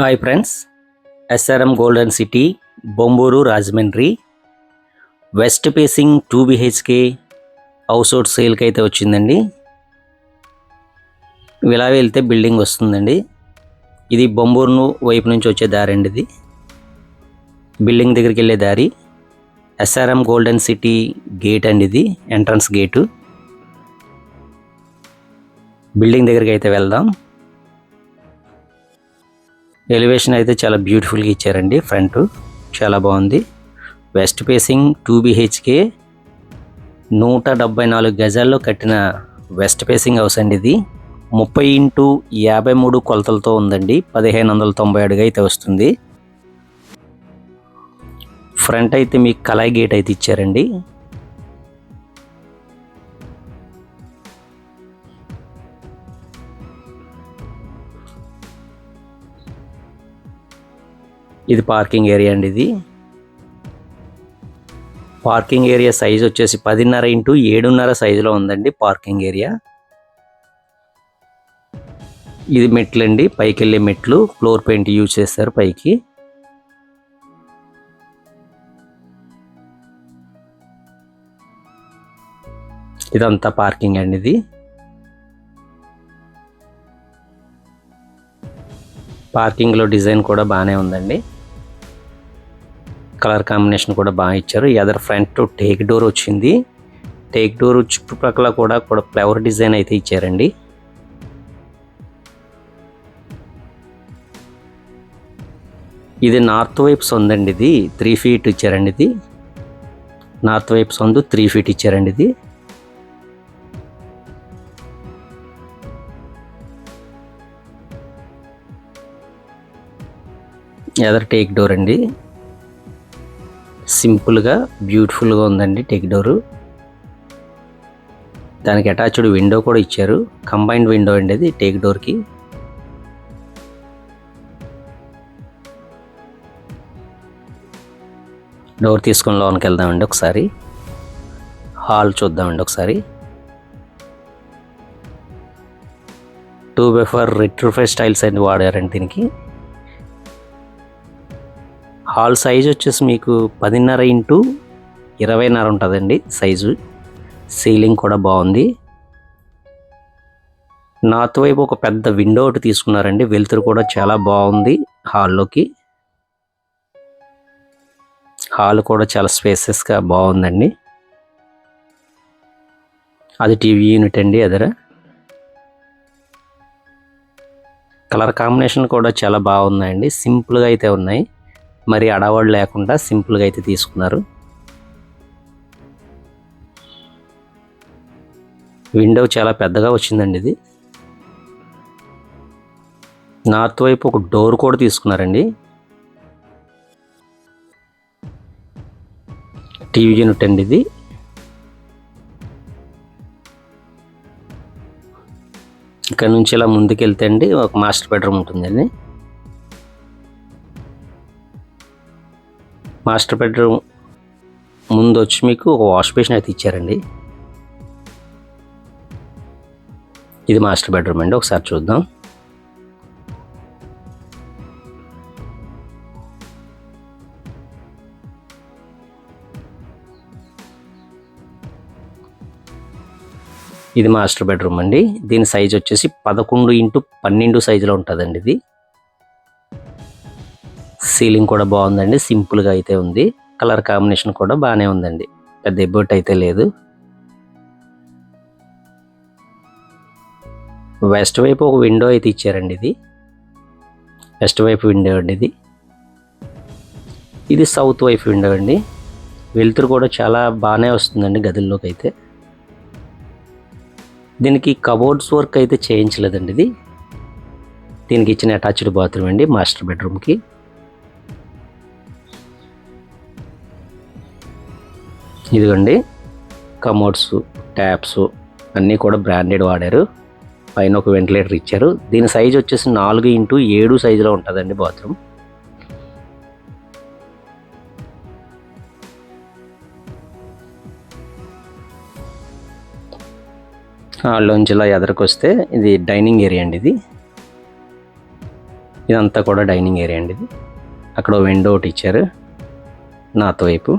Hi friends SRM golden city Bommuru Rajahmundry. West facing two BHK house out సేల్కి అయితే వచ్చిందండి. ఇలా వెళ్తే బిల్డింగ్ వస్తుందండి. ఇది బొంబూరును వైపు నుంచి వచ్చే దారి అండి ఇది. బిల్డింగ్ దగ్గరికి వెళ్ళే దారి. ఎస్ఆర్ఎం గోల్డెన్ సిటీ గేట్ అండి ఇది ఎంట్రన్స్ గేటు. బిల్డింగ్ దగ్గరికి అయితే వెళ్దాం. ఎలివేషన్ అయితే చాలా బ్యూటిఫుల్గా ఇచ్చారండి ఫ్రంట్ చాలా బాగుంది. వెస్ట్ ఫేసింగ్ టూ బిహెచ్కే నూట డెబ్బై నాలుగు గజాల్లో కట్టిన వెస్ట్ ఫేసింగ్ హౌస్ అండి ఇది. ముప్పై ఇంటూ యాభై మూడు కొలతలతో ఉందండి పదిహేను వందల తొంభై అడుగు అయితే వస్తుంది. ఫ్రంట్ అయితే మీకు కలాయి గేట్ అయితే ఇచ్చారండి. ఇది పార్కింగ్ ఏరియా అండి ఇది. పార్కింగ్ ఏరియా సైజ్ వచ్చేసి పదిన్నర ఇంటూ ఏడున్నర సైజులో ఉందండి పార్కింగ్ ఏరియా. ఇది మెట్లు అండి పైకి వెళ్ళే మెట్లు ఫ్లోర్ పెయింట్ యూజ్ చేస్తారు పైకి. ఇదంతా పార్కింగ్ అండి ఇది. పార్కింగ్లో డిజైన్ కూడా బాగానే ఉందండి. కలర్ కాంబినేషన్ కూడా బాగా ఇచ్చారు. ఎదర్ ఫ్రంట్ టేక్ డోర్ వచ్చింది. టేక్ డోర్ చుట్టుపక్కల కూడా కూడా ఫ్లవర్ డిజైన్ అయితే ఇచ్చారండి. ఇది నార్త్ వైపు సొందండి ఇది. త్రీ ఫీట్ ఇచ్చారండి ఇది. నార్త్ వైపు సొందు త్రీ ఫీట్ ఇచ్చారండి ఇది. ఎదర్ టేక్ డోర్ అండి. సింపుల్గా బ్యూటిఫుల్గా ఉందండి టేక్ డోరు. దానికి అటాచ్డ్ విండో కూడా ఇచ్చారు. కంబైన్డ్ విండో అండి అది టేక్ డోర్కి. డోర్ తీసుకొని లోనికి వెళ్దామండి ఒకసారి. హాల్ చూద్దామండి ఒకసారి. టూ బై ఫోర్ రిట్రూఫై స్టైల్స్ అనేది వాడారండి దీనికి. హాల్ సైజ్ వచ్చేసి మీకు పదిన్నర ఇంటూ ఇరవైన్నర ఉంటుందండి సైజు. సీలింగ్ కూడా బాగుంది. నార్త్ వైపు ఒక పెద్ద విండో ఒకటి తీసుకున్నారండి. వెలుతురు కూడా చాలా బాగుంది హాల్లోకి. హాల్ కూడా చాలా స్పేసెస్గా బాగుందండి. అది టీవీ యూనిట్ అండి అదర. కలర్ కాంబినేషన్ కూడా చాలా బాగున్నాయండి. సింపుల్గా అయితే ఉన్నాయి. మరి అడవాడు లేకుండా సింపుల్గా అయితే తీసుకున్నారు. విండో చాలా పెద్దగా వచ్చిందండి ఇది. నార్త్ వైపు ఒక డోర్ కూడా తీసుకున్నారండి. టీవీ యూనిట్ అండి ఇది. ఇక్కడ నుంచి ఇలా ముందుకు వెళ్తే అండి ఒక మాస్టర్ బెడ్రూమ్ ఉంటుందండి. మాస్టర్ బెడ్రూమ్ ముందు వచ్చి మీకు ఒక వాష్ బేసిన్ అయితే ఇచ్చారండి. ఇది మాస్టర్ బెడ్రూమ్ అండి ఒకసారి చూద్దాం. ఇది మాస్టర్ బెడ్రూమ్ అండి. దీని సైజ్ వచ్చేసి పదకొండు ఇంటూ పన్నెండు సైజులో ఉంటుందండి ఇది. సీలింగ్ కూడా బాగుందండి సింపుల్గా అయితే ఉంది. కలర్ కాంబినేషన్ కూడా బాగానే ఉందండి. పెద్ద ఎబ్బోట్ అయితే లేదు. వెస్ట్ వైపు ఒక విండో అయితే ఇచ్చారండి ఇది. వెస్ట్ వైపు విండో అండి ఇది. ఇది సౌత్ వైపు విండో అండి. వెలుతురు కూడా చాలా బాగానే వస్తుందండి గదుల్లోకి అయితే. దీనికి కబోర్డ్స్ వర్క్ అయితే చేయించలేదండి ఇది. దీనికి ఇచ్చిన అటాచ్డ్ బాత్రూమ్ అండి మాస్టర్ బెడ్రూమ్కి. ఇదిగోండి కమోడ్స్ ట్యాప్స్ అన్నీ కూడా బ్రాండెడ్ వాడారు. పైన ఒక వెంటిలేటర్ ఇచ్చారు. దీని సైజ్ వచ్చేసి నాలుగు ఇంటూ ఏడు సైజులో ఉంటుందండి బాత్రూమ్. హాల్లోంచి ఇలా ఇది డైనింగ్ ఏరియా అండి ఇది. ఇదంతా కూడా డైనింగ్ ఏరియా అండి ఇది. అక్కడ విండో ఒకటి ఇచ్చారు నాతో వైపు.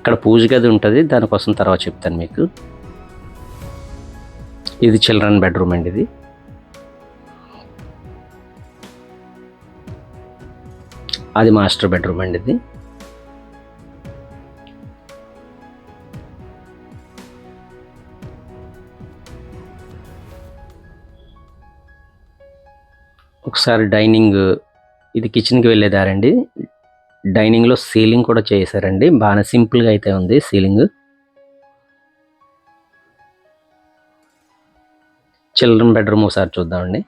ఇక్కడ పూజ గది ఉంటుంది దానికోసం తర్వాత చెప్తాను మీకు. ఇది చిల్డ్రన్ బెడ్రూమ్ అండి ఇది. అది మాస్టర్ బెడ్రూమ్ అండి ఇది. ఒకసారి డైనింగ్ ఇది కిచెన్కి వెళ్ళేదారండి డైనింగ్లో సీలింగ్ కూడా చేశారండి. బాగా సింపుల్గా అయితే ఉంది సీలింగ్. చిల్డ్రన్ బెడ్రూమ్ ఒకసారి చూద్దామండి.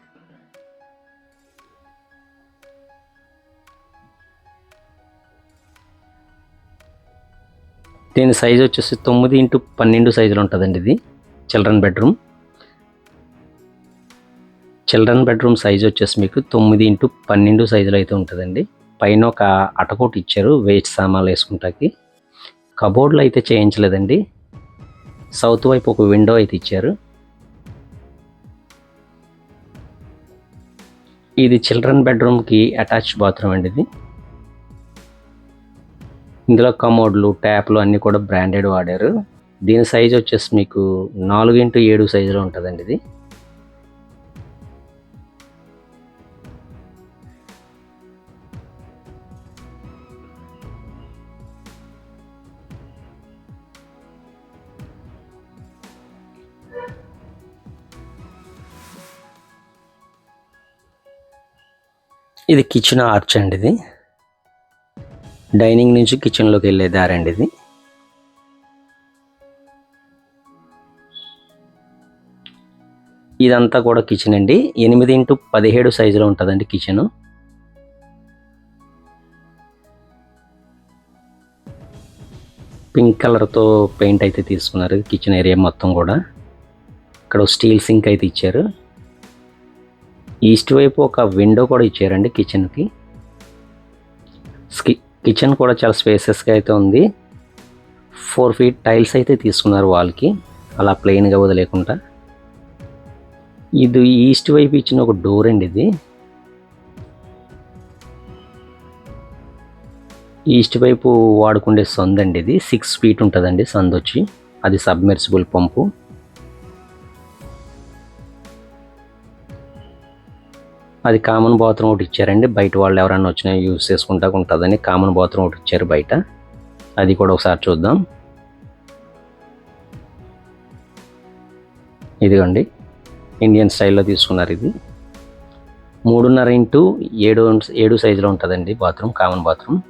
దీని సైజ్ వచ్చేసి తొమ్మిది ఇంటూ పన్నెండు సైజులో ఉంటుందండి ఇది. Children bedroom. Children bedroom size వచ్చేసి మీకు తొమ్మిది ఇంటూ పన్నెండు సైజులో అయితే ఉంటుందండి. పైన ఒక అటకోటి ఇచ్చారు వేస్ట్ సామాన్లు వేసుకుంటాకి. కబోర్డ్లు అయితే చేయించలేదండి. సౌత్ వైపు ఒక విండో అయితే ఇచ్చారు. ఇది చిల్డ్రన్ బెడ్రూమ్కి అటాచ్ బాత్రూమ్ అండి ఇది. ఇందులో కమోడ్లు ట్యాప్లు అన్నీ కూడా బ్రాండెడ్ వాడారు. దీని సైజ్ వచ్చేసి మీకు నాలుగు ఇంటూ ఏడు సైజులో ఉంటుందండి ఇది. ఇది కిచెన్ ఆర్చ్ అండి ఇది. డైనింగ్ నుంచి కిచెన్లోకి వెళ్ళే దారండి ఇది. ఇదంతా కూడా కిచెన్ అండి. ఎనిమిది ఇంటూ పదిహేడు సైజులో ఉంటుందండి కిచెన్ పింక్ కలర్తో పెయింట్ అయితే తీసుకున్నారు కిచెన్ ఏరియా మొత్తం కూడా. ఇక్కడ స్టీల్ సింక్ అయితే ఇచ్చారు. ఈస్ట్ వైపు ఒక విండో కూడా ఇచ్చారండి కిచెన్కి. స్కి కిచెన్ కూడా చాలా స్పేసెస్గా అయితే ఉంది. ఫోర్ ఫీట్ టైల్స్ అయితే తీసుకున్నారు వాల్కి. అలా ప్లెయిన్గా వదిలేకుండా ఇది ఈస్ట్ వైపు ఇచ్చిన ఒక డోర్ అండి ఇది. ఈస్ట్ వైపు వాడుకుండే సందు అండి ఇది. సిక్స్ ఫీట్ ఉంటుందండి సంద్ వచ్చి అది సబ్మెర్సిబుల్ పంపు. అది కామన్ బాత్రూమ్ ఒకటి ఇచ్చారండి. బయట వాళ్ళు ఎవరైనా వచ్చినా యూజ్ చేసుకుంటా ఉంటుందని కామన్ బాత్రూమ్ ఒకటి ఇచ్చారు బయట. అది కూడా ఒకసారి చూద్దాం. ఇదిగోండి. ఇండియన్ స్టైల్లో తీసుకున్నారు ఇది. మూడున్నర ఇంటూ ఏడు ఏడు సైజులో ఉంటుందండి బాత్రూమ్ కామన్ బాత్రూమ్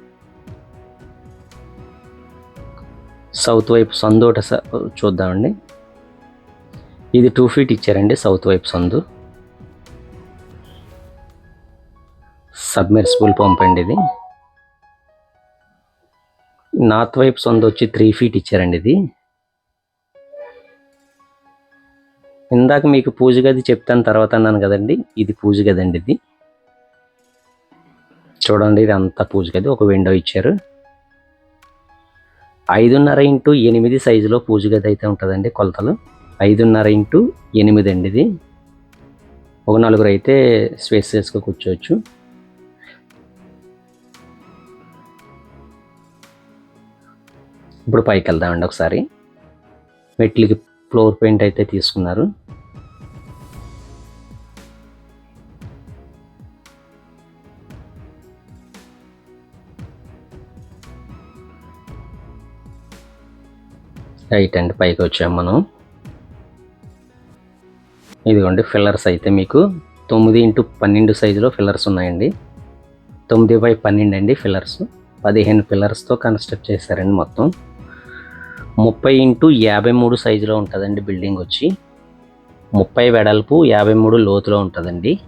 సౌత్ వైపు సందు ఒకటి స- చూద్దామండి. ఇది టూ ఫీట్ ఇచ్చారండి సౌత్ వైపు సందు. సబ్మెర్సిబుల్ పంప్ అండి ఇది. నార్త్ వైపు సొంత వచ్చి త్రీ ఫీట్ ఇచ్చారండి ఇది. ఇందాక మీకు పూజ గది చెప్తాను తర్వాత అన్నాను కదండి ఇది పూజ గది అండి ఇది. చూడండి ఇది అంతా పూజ గది ఒక విండో ఇచ్చారు. ఐదున్నర ఇంటూ ఎనిమిది సైజులో పూజ గది అయితే ఉంటుందండి కొలతలు. ఐదున్నర ఇంటూ ఎనిమిది అండి ఇది. ఒక నలుగురు అయితే స్పేస్ చేసుకు కూర్చోవచ్చు. ఇప్పుడు పైకి వెళ్దామండి ఒకసారి. మెట్లకి ఫ్లోర్ పెయింట్ అయితే తీసుకున్నారు. రైట్ అండి పైకి వచ్చాము మనం. ఇదిగోండి ఫిల్లర్స్ అయితే మీకు తొమ్మిది ఇంటూ పన్నెండు సైజులో ఫిల్లర్స్ ఉన్నాయండి. తొమ్మిది బై పన్నెండు అండి ఫిల్లర్స్. పదిహేను ఫిల్లర్స్తో కన్స్ట్రక్ట్ చేశారండి మొత్తం. ముప్పై ఇంటూ యాభై మూడు సైజులో ఉంటుందండి బిల్డింగ్ వచ్చి. ముప్పై వెడల్పు యాభై మూడు లోతులో ఉంటుందండి.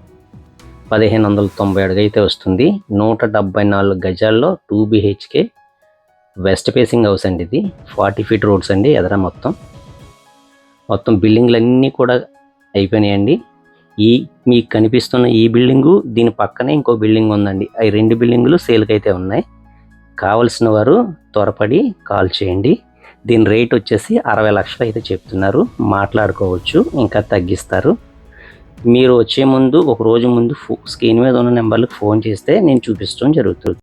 పదిహేను వందల తొంభై అడుగు అయితే వస్తుంది. నూట డెబ్బై నాలుగు గజాల్లో two BHK west facing house అండి ఇది. ఫార్టీ ఫీట్ రోడ్స్ అండి ఎదర మొత్తం. మొత్తం బిల్డింగ్లు అన్నీ కూడా అయిపోయినాయండి. ఈ మీకు కనిపిస్తున్న ఈ బిల్డింగు దీని పక్కనే ఇంకో బిల్డింగ్ ఉందండి. ఈ రెండు బిల్డింగులు సేల్కి అయితే ఉన్నాయి. కావలసిన వారు త్వరపడి కాల్ చేయండి. దీని రేట్ వచ్చేసి అరవై లక్షలు అయితే చెప్తున్నారు. మాట్లాడుకోవచ్చు ఇంకా తగ్గిస్తారు. మీరు వచ్చే ముందు ఒక రోజు ముందు ఫో స్క్రీన్ మీద ఉన్న నెంబర్లకు ఫోన్ చేస్తే నేను చూపించడం జరుగుతుంది.